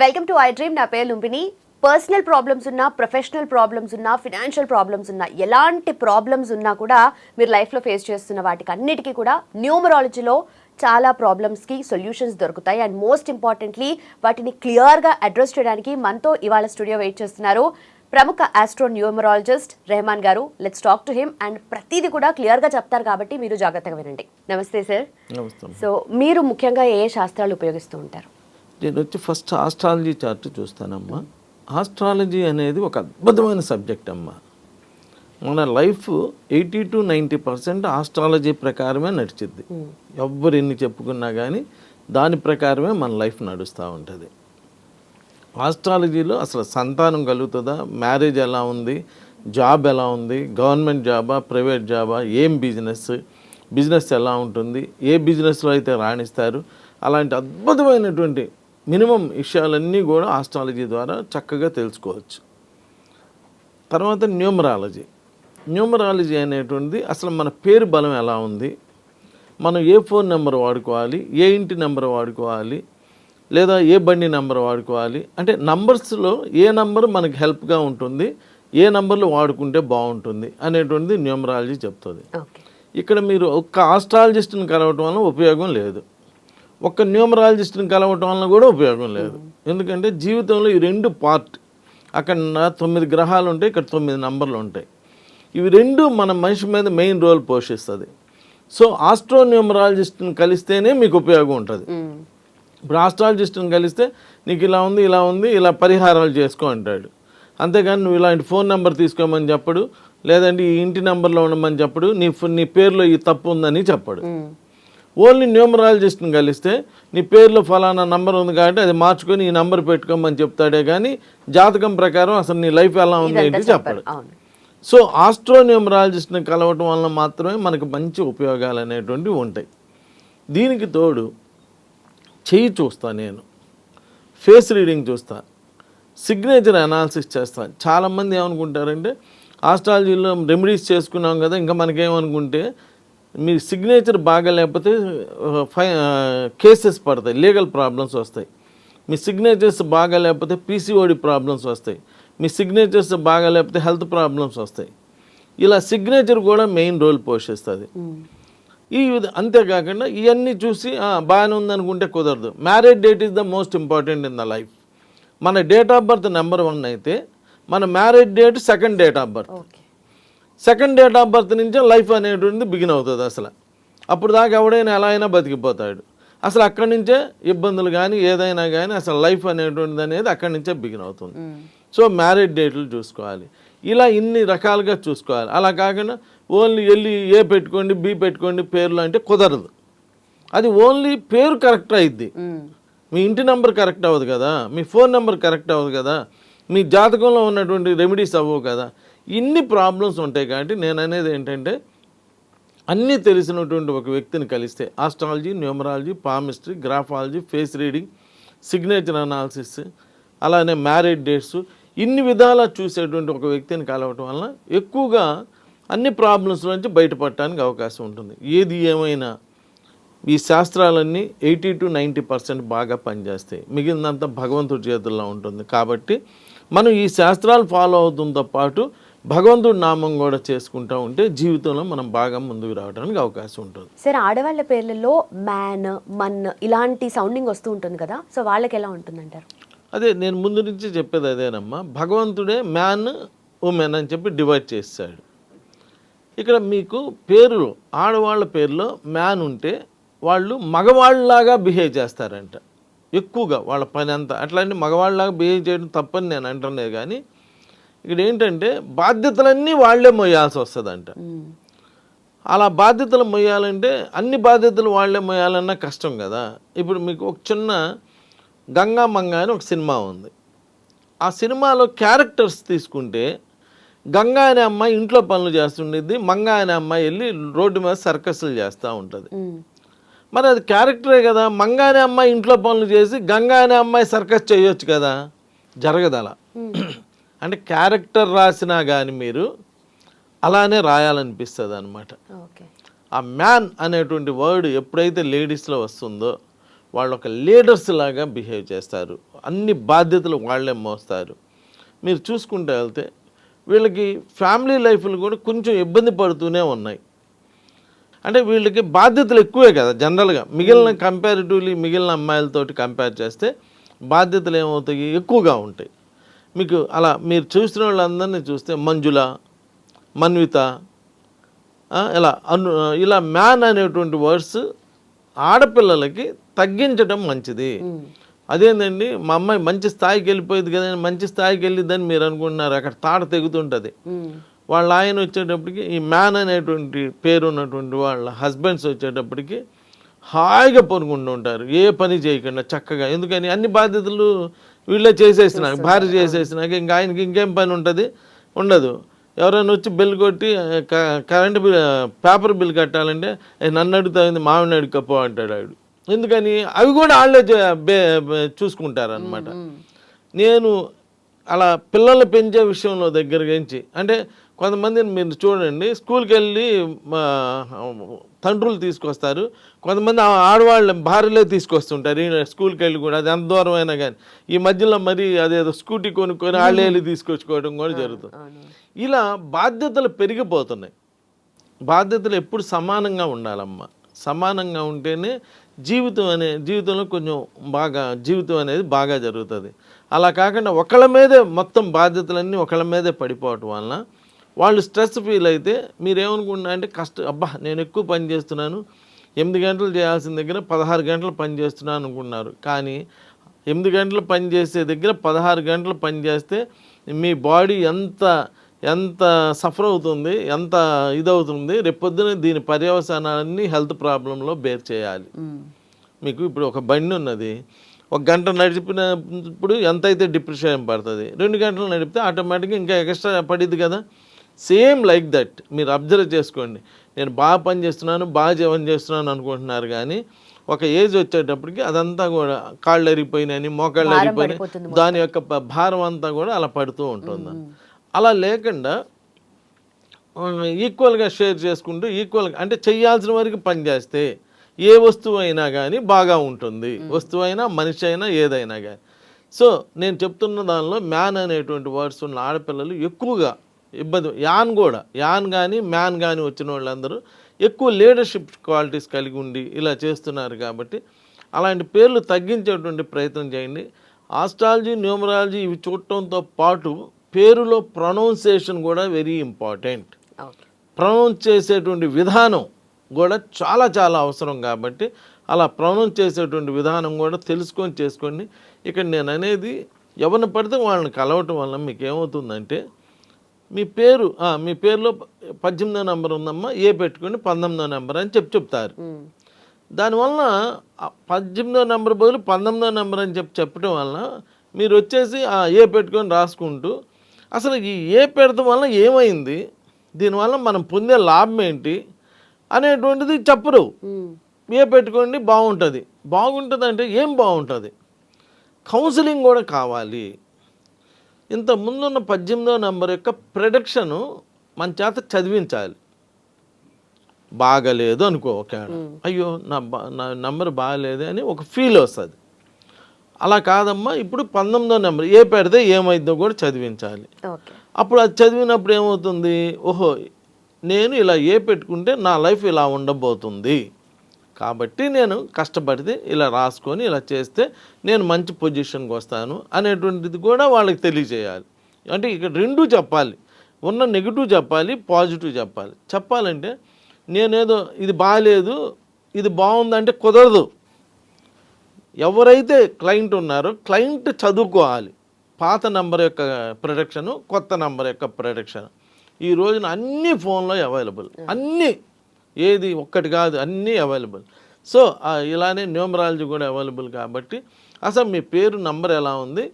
Welcome to I dream నా పేరు Lumpini personal problems ఉన్నా ప్రొఫెషనల్ ప్రాబ్లమ్స్ ఉన్నా ఫినాన్షియల్ ప్రాబ్లమ్స్ ఉన్నా ఎలాంటి ప్రాబ్లమ్స్ ఉన్నా కూడా మీరు లైఫ్లో ఫేస్ చేస్తున్న వాటికి అన్నిటికీ కూడా న్యూమరాలజీలో చాలా ప్రాబ్లమ్స్కి సొల్యూషన్స్ దొరుకుతాయి. అండ్ మోస్ట్ ఇంపార్టెంట్లీ వాటిని క్లియర్గా అడ్రస్ చేయడానికి మనతో ఇవాళ స్టూడియో వెయిట్ చేస్తున్నారు ప్రముఖ astro numerologist Rehman garu. Let's talk to him and ప్రతిదీ కూడా క్లియర్గా చెప్తారు కాబట్టి మీరు జాగ్రత్తగా వినండి. నమస్తే సార్ నమస్తే సో మీరు ముఖ్యంగా ఏ ఏ శాస్త్రాలు ఉపయోగిస్తూ ఉంటారు? నేను వచ్చి ఫస్ట్ ఆస్ట్రాలజీ చార్ట్ చూస్తానమ్మా. ఆస్ట్రాలజీ అనేది ఒక అద్భుతమైన సబ్జెక్ట్ అమ్మా. మన life eighty to ninety percent astrology ప్రకారమే నడిచిద్ది. ఎవ్వరు ఎన్ని చెప్పుకున్నా కానీ దాని ప్రకారమే మన లైఫ్ నడుస్తూ ఉంటుంది. ఆస్ట్రాలజీలో అసలు సంతానం కలుగుతుందా? మ్యారేజ్ ఎలా ఉంది? జాబ్ ఎలా ఉంది? గవర్నమెంట్ జాబా? ప్రైవేట్ జాబా? ఏం బిజినెస్? బిజినెస్ ఎలా ఉంటుంది? ఏ బిజినెస్లో అయితే రాణిస్తారు? అలాంటి అద్భుతమైనటువంటి మినిమం విషయాలన్నీ కూడా ఆస్ట్రాలజీ ద్వారా చక్కగా తెలుసుకోవచ్చు. తర్వాత న్యూమరాలజీ. న్యూమరాలజీ అనేటువంటిది అసలు మన పేరు బలం ఎలా ఉంది? మనం ఏ ఫోన్ నెంబర్ వాడుకోవాలి? ఏ ఇంటి నెంబర్ వాడుకోవాలి? లేదా ఏ బండి నెంబర్ వాడుకోవాలి? అంటే నంబర్స్లో ఏ నంబర్ మనకి హెల్ప్గా ఉంటుంది? ఏ నంబర్లు వాడుకుంటే బాగుంటుంది? అనేటువంటిది న్యూమరాలజీ చెప్తుంది. ఇక్కడ మీరు ఒక్క ఆస్ట్రాలజిస్ట్ని కలవటం వల్ల ఉపయోగం లేదు. ఒక్క న్యూమరాలజిస్ట్ని కలవటం వలన కూడా ఉపయోగం లేదు. ఎందుకంటే జీవితంలో ఈ రెండు పార్ట్ అక్కడ తొమ్మిది గ్రహాలు ఉంటాయి ఇక్కడ తొమ్మిది నంబర్లు ఉంటాయి. ఇవి రెండు మన మనిషి మీద మెయిన్ రోల్ పోషిస్తుంది. సో ఆస్ట్రో న్యూమరాలజిస్ట్ని కలిస్తేనే మీకు ఉపయోగం ఉంటుంది. ఇప్పుడు ఆస్ట్రాలజిస్ట్ని కలిస్తే నీకు ఇలా ఉంది ఇలా ఉంది ఇలా పరిహారాలు చేసుకో అంటాడు. అంతేగాని నువ్వు ఇలాంటి ఫోన్ నెంబర్ తీసుకోమని చెప్పడు లేదంటే ఈ ఇంటి నెంబర్లో ఉండమని చెప్పడు నీ నీ పేరులో ఈ తప్పు ఉందని చెప్పడు. ఓన్లీ న్యూమరాలజిస్ట్ని కలిస్తే నీ పేరులో ఫలానా నంబర్ ఉంది కాబట్టి అది మార్చుకొని ఈ నంబర్ పెట్టుకోమని చెప్తాడే కానీ జాతకం ప్రకారం అసలు నీ లైఫ్ ఎలా ఉంది ఏంటి చెప్పడు. సో ఆస్ట్రో న్యూమరాలజిస్ట్ని కలవటం వలన మాత్రమే మనకు మంచి ఉపయోగాలు అనేటువంటివి ఉంటాయి. దీనికి తోడు చెయ్యి చూస్తా నేను. ఫేస్ రీడింగ్ చూస్తా. సిగ్నేచర్ అనాలిసిస్ చేస్తా. చాలామంది ఏమనుకుంటారంటే ఆస్ట్రాలజీలో రెమెడీస్ చేసుకున్నాం కదా ఇంకా మనకేమనుకుంటే మీ సిగ్నేచర్ బాగా లేకపోతే ఫై కేసెస్ పడతాయి లీగల్ ప్రాబ్లమ్స్ వస్తాయి. మీ సిగ్నేచర్స్ బాగా లేకపోతే పీసీఓడి ప్రాబ్లమ్స్ వస్తాయి. మీ సిగ్నేచర్స్ బాగా లేకపోతే హెల్త్ ప్రాబ్లమ్స్ వస్తాయి. ఇలా సిగ్నేచర్ కూడా మెయిన్ రోల్ పోషిస్తుంది. ఈ విధ- అంతేకాకుండా ఇవన్నీ చూసి "ఆ, బాగానే ఉందనుకుంటే కుదరదు. Marriage date is the most important in the life మన date of birth number one అయితే మన marriage date second date of birth okay second date of birth నుంచే లైఫ్ అనేటువంటిది బిగిన్ అవుతుంది అసలు. అప్పుడు దాకా ఎవడైనా ఎలా అయినా బతికిపోతాడు. అసలు అక్కడి నుంచే ఇబ్బందులు కానీ ఏదైనా కానీ అసలు లైఫ్ అనేటువంటిది అనేది అక్కడి నుంచే బిగిన్ అవుతుంది. సో మ్యారేజ్ డేట్లు చూసుకోవాలి. ఇలా ఇన్ని రకాలుగా చూసుకోవాలి. అలా కాకుండా ఓన్లీ వెళ్ళి ఏ పెట్టుకోండి బి పెట్టుకోండి పేర్లు అంటే కుదరదు. అది ఓన్లీ పేరు కరెక్ట్ అయింది మీ ఇంటి నెంబర్ కరెక్ట్ అవ్వదు కదా మీ ఫోన్ నెంబర్ కరెక్ట్ అవ్వదు కదా మీ జాతకంలో ఉన్నటువంటి రెమెడీస్ అవ్వవు కదా ఇన్ని ప్రాబ్లమ్స్ ఉంటాయి కాబట్టి నేను అనేది ఏంటంటే అన్నీ తెలిసినటువంటి ఒక వ్యక్తిని కలిస్తే astrology numerology palmistry graphology face reading signature analysis అలానే మ్యారేజ్ డేట్స్ ఇన్ని విధాలా చూసేటువంటి ఒక వ్యక్తిని కలవటం వలన ఎక్కువగా అన్ని ప్రాబ్లమ్స్ నుంచి బయటపడటానికి అవకాశం ఉంటుంది. ఏది ఏమైనా ఈ శాస్త్రాలన్నీ ఎయిటీ టు నైంటీ పర్సెంట్ బాగా పనిచేస్తాయి. మిగిలినంత భగవంతుడి చేతుల్లో ఉంటుంది. కాబట్టి మనం ఈ శాస్త్రాలు ఫాలో అవుతుంతో పాటు భగవంతుడి నామం కూడా చేసుకుంటూ ఉంటే జీవితంలో మనం బాగా ముందుకు రావడానికి అవకాశం ఉంటుంది. సార్ ఆడవాళ్ళ పేర్లలో మ్యాన్ మన్ ఇలాంటి సౌండింగ్ వస్తూ ఉంటుంది కదా. సో వాళ్ళకి ఎలా ఉంటుందంటారు? అదే నేను ముందు నుంచి చెప్పేది అదేనమ్మా. భగవంతుడే మ్యాన్ ఉమెన్ అని చెప్పి డివైడ్ చేశాడు ఇక్కడ మీకు పేరు ఆడవాళ్ళ పేరులో మ్యాన్ ఉంటే వాళ్ళు మగవాళ్ళలాగా బిహేవ్ చేస్తారంట. ఎక్కువగా వాళ్ళ పని అంతా. అట్లాంటి మగవాళ్ళలాగా బిహేవ్ చేయడం తప్పని నేను అంటున్నాను కానీ ఇక్కడ ఏంటంటే బాధ్యతలన్నీ వాళ్ళే మోయాల్సి వస్తుందంట. అలా బాధ్యతలు మొయ్యాలంటే అన్ని బాధ్యతలు వాళ్ళే మొయ్యాలన్నా కష్టం కదా. ఇప్పుడు మీకు ఒక చిన్న గంగా మంగ అని ఒక సినిమా ఉంది. ఆ సినిమాలో క్యారెక్టర్స్ తీసుకుంటే గంగా అనే అమ్మాయి ఇంట్లో పనులు చేస్తుండేది మంగ అనే అమ్మాయి వెళ్ళి రోడ్డు మీద సర్కస్లు చేస్తూ ఉంటుంది. మరి అది క్యారెక్టరే కదా. మంగ అనే అమ్మాయి ఇంట్లో పనులు చేసి గంగా అనే అమ్మాయి సర్కస్ చేయొచ్చు కదా. జరగదు అలా అంటే క్యారెక్టర్ రాసినా కానీ మీరు అలానే రాయాలనిపిస్తుంది అనమాట ఆ మ్యాన్ అనేటువంటి వర్డ్ ఎప్పుడైతే లేడీస్లో వస్తుందో వాళ్ళు ఒక లీడర్స్ లాగా బిహేవ్ చేస్తారు. అన్ని బాధ్యతలు వాళ్ళే మోస్తారు. మీరు చూసుకుంటే వెళ్తే వీళ్ళకి ఫ్యామిలీ లైఫ్లు కూడా కొంచెం ఇబ్బంది పడుతూనే ఉన్నాయి. అంటే వీళ్ళకి బాధ్యతలు ఎక్కువే కదా జనరల్గా. మిగిలిన కంపారిటివ్లీ మిగిలిన అమ్మాయిలతోటి కంపేర్ చేస్తే బాధ్యతలు ఏమవుతాయి? ఎక్కువగా ఉంటాయి. మీకు అలా మీరు చూసిన వాళ్ళందరినీ చూస్తే మంజుల మన్విత ఇలా అను ఇలా మ్యాన్ అనేటువంటి వర్డ్స్ ఆడపిల్లలకి తగ్గించడం మంచిది. అదేంటండి మా అమ్మాయి మంచి స్థాయికి వెళ్ళిపోయింది కదా మంచి స్థాయికి వెళ్ళిద్దని మీరు అనుకుంటున్నారు అక్కడ తాట తెగుతుంటుంది. వాళ్ళ ఆయన వచ్చేటప్పటికి ఈ మ్యాన్ అనేటువంటి పేరు ఉన్నటువంటి వాళ్ళ హస్బెండ్స్ వచ్చేటప్పటికి హాయిగా పనుకుంటూ ఉంటారు ఏ పని చేయకుండా చక్కగా. ఎందుకని అన్ని బాధ్యతలు వీళ్ళే చేసేసినాక భార్య చేసేసినాక ఇంకా ఆయనకి ఇంకేం పని ఉంటుంది? ఉండదు. ఎవరైనా వచ్చి బిల్ కొట్టి కరెంట్ బిల్ పేపర్ బిల్ కట్టాలంటే "ఏ, నన్ను అడుగుతుంది మామిడిని అడుగుకపో అంటాడు ఆవిడ. ఎందుకని అవి కూడా వాళ్ళే చూసుకుంటారనమాట నేను అలా పిల్లల్ని పెంచే విషయంలో దగ్గర నుంచి అంటే కొంతమందిని మీరు చూడండి స్కూల్కి వెళ్ళి మా తండ్రులు తీసుకొస్తారు. కొంతమంది ఆడవాళ్ళ భార్యలే తీసుకొస్తుంటారు. ఈ స్కూల్కి వెళ్ళి కూడా అది ఎంత దూరం అయినా కానీ ఈ మధ్యలో మరి అదేదో స్కూటీ కొనుక్కొని వాళ్ళే వెళ్ళి తీసుకొచ్చుకోవడం కూడా జరుగుతుంది. ఇలా బాధ్యతలు పెరిగిపోతున్నాయి. బాధ్యతలు ఎప్పుడు సమానంగా ఉండాలమ్మా. సమానంగా ఉంటేనే జీవితం అనే జీవితంలో కొంచెం బాగా జీవితం అనేది బాగా జరుగుతుంది. అలా కాకుండా ఒకళ్ళ మీదే మొత్తం బాధ్యతలన్నీ ఒకళ్ళ మీదే పడిపోవటం వలన వాళ్ళు స్ట్రెస్ ఫీల్ అయితే మీరేమనుకుంటున్నా అంటే కష్ట అబ్బా నేను ఎక్కువ పని చేస్తున్నాను. ఎనిమిది గంటలు చేయాల్సిన దగ్గర పదహారు గంటలు పని చేస్తున్నాను అనుకున్నారు కానీ ఎనిమిది గంటలు పని చేసే దగ్గర పదహారు గంటలు పని చేస్తే మీ బాడీ ఎంత ఎంత సఫర్ అవుతుంది ఎంత ఇదవుతుంది రేపొద్దున దీని పర్యవసానాలన్నీ హెల్త్ ప్రాబ్లంలో బేర్ చేయాలి. మీకు ఇప్పుడు ఒక బండి ఉన్నది. ఒక గంట నడిపినప్పుడు ఎంత అయితే డిప్రెషన్ పడుతుంది రెండు గంటలు నడిపితే ఆటోమేటిక్గా ఇంకా ఎక్స్ట్రా పడిద్ది కదా. సేమ్ లైక్ దట్ మీరు అబ్జర్వ్ చేసుకోండి. నేను బాగా పని చేస్తున్నాను బాగా జీవనం చేస్తున్నాను అనుకుంటున్నారు కానీ ఒక ఏజ్ వచ్చేటప్పటికి అదంతా కూడా కాళ్ళు అరిగిపోయినాయని మోకాళ్ళు అరిగిపోయినాయి దాని యొక్క భారం అంతా కూడా అలా పడుతూ ఉంటుంది. అలా లేకుండా ఈక్వల్గా షేర్ చేసుకుంటూ ఈక్వల్గా అంటే చేయాల్సిన వరకు పని చేస్తే ఏ వస్తువు అయినా కానీ బాగా ఉంటుంది. వస్తువు అయినా మనిషి అయినా ఏదైనా కానీ. సో నేను చెప్తున్న దానిలో మ్యాన్ అనేటువంటి వర్డ్స్ ఉన్న ఆడపిల్లలు ఎక్కువగా ఇబ్బంది. యాన్ కూడా యాన్ కానీ మ్యాన్ కానీ వచ్చిన వాళ్ళందరూ ఎక్కువ లీడర్షిప్ క్వాలిటీస్ కలిగి ఉండి ఇలా చేస్తున్నారు కాబట్టి అలాంటి పేర్లు తగ్గించేటువంటి ప్రయత్నం చేయండి. ఆస్ట్రాలజీ న్యూమరాలజీ ఇవి చూడటంతో పాటు పేరులో ప్రొనౌన్సియేషన్ కూడా వెరీ ఇంపార్టెంట్. ప్రొనౌన్స్ చేసేటువంటి విధానం కూడా చాలా చాలా అవసరం కాబట్టి అలా ప్రొనౌన్స్ చేసేటువంటి విధానం కూడా తెలుసుకొని చేసుకోండి ఇక్కడ నేను అనేది ఎవరిని పడితే వాళ్ళని కలవటం వల్ల మీకు ఏమవుతుందంటే మీ పేరు మీ పేరులో పద్దెనిమిదో నెంబర్ ఉందమ్మా ఏ పెట్టుకోండి పంతొమ్మిదో నెంబర్ అని చెప్పి చెప్తారు. దానివల్ల పద్దెనిమిదో నెంబర్ బదులు పంతొమ్మిదో నెంబర్ అని చెప్పి చెప్పడం వలన మీరు వచ్చేసి ఆ ఏ పెట్టుకొని రాసుకుంటూ అసలు ఈ ఏ పెడతాం వల్ల ఏమైంది? దీనివల్ల మనం పొందే లాభం ఏంటి? అనేటువంటిది చెప్పరు. ఏ పెట్టుకోండి బాగుంటుంది. బాగుంటుంది అంటే ఏం బాగుంటుంది? కౌన్సిలింగ్ కూడా కావాలి. ఇంత ముందున్న పద్దెనిమిదో నెంబర్ యొక్క ప్రొడక్షను మన చేత చదివించాలి. బాగలేదు అనుకో ఒక అయ్యో నా బా నా నెంబర్ బాగలేదే అని ఒక ఫీల్ వస్తుంది. అలా కాదమ్మా ఇప్పుడు పంతొమ్మిదో నెంబర్ ఏ పెడితే ఏమైందో కూడా చదివించాలి. అప్పుడు అది చదివినప్పుడు ఏమవుతుంది? ఓహో నేను ఇలా ఏ పెట్టుకుంటే నా లైఫ్ ఇలా ఉండబోతుంది. కాబట్టి నేను కష్టపడితే ఇలా రాసుకొని ఇలా చేస్తే నేను మంచి పొజిషన్కి వస్తాను అనేటువంటిది కూడా వాళ్ళకి తెలియజేయాలి. అంటే ఇక్కడ రెండూ చెప్పాలి. ఉన్న నెగిటివ్ చెప్పాలి పాజిటివ్ చెప్పాలి. చెప్పాలంటే నేనేదో ఇది బాగాలేదు ఇది బాగుందంటే కుదరదు. ఎవరైతే క్లయింట్ ఉన్నారో క్లయింట్ చదువుకోవాలి. పాత నంబర్ యొక్క ప్రొడక్షను కొత్త నంబర్ యొక్క ప్రొడక్షన్. ఈ రోజున అన్ని ఫోన్లో అవైలబుల్. అన్నీ. ఏది ఒక్కటి కాదు అన్నీ అవైలబుల్ సో ఇలానే న్యూమరాలజీ కూడా అవైలబుల్ కాబట్టి అసలు మీ పేరు నంబర్ ఎలా ఉంది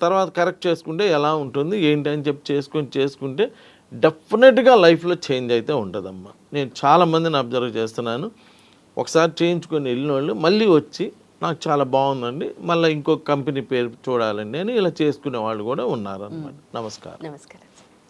తర్వాత కరెక్ట్ చేసుకుంటే ఎలా ఉంటుంది ఏంటి అని చెప్పి చేసుకొని చేసుకుంటే డెఫినెట్గా లైఫ్లో చేంజ్ అయితే ఉంటుందమ్మా. నేను చాలామందిని అబ్జర్వ్ చేస్తున్నాను. ఒకసారి చేయించుకొని వెళ్ళిన వాళ్ళు మళ్ళీ వచ్చి నాకు చాలా బాగుందండి మళ్ళీ ఇంకొక కంపెనీ పేరు చూడాలండి అని ఇలా చేసుకునే వాళ్ళు కూడా ఉన్నారన్నమాట. నమస్కారం. నమస్కారం.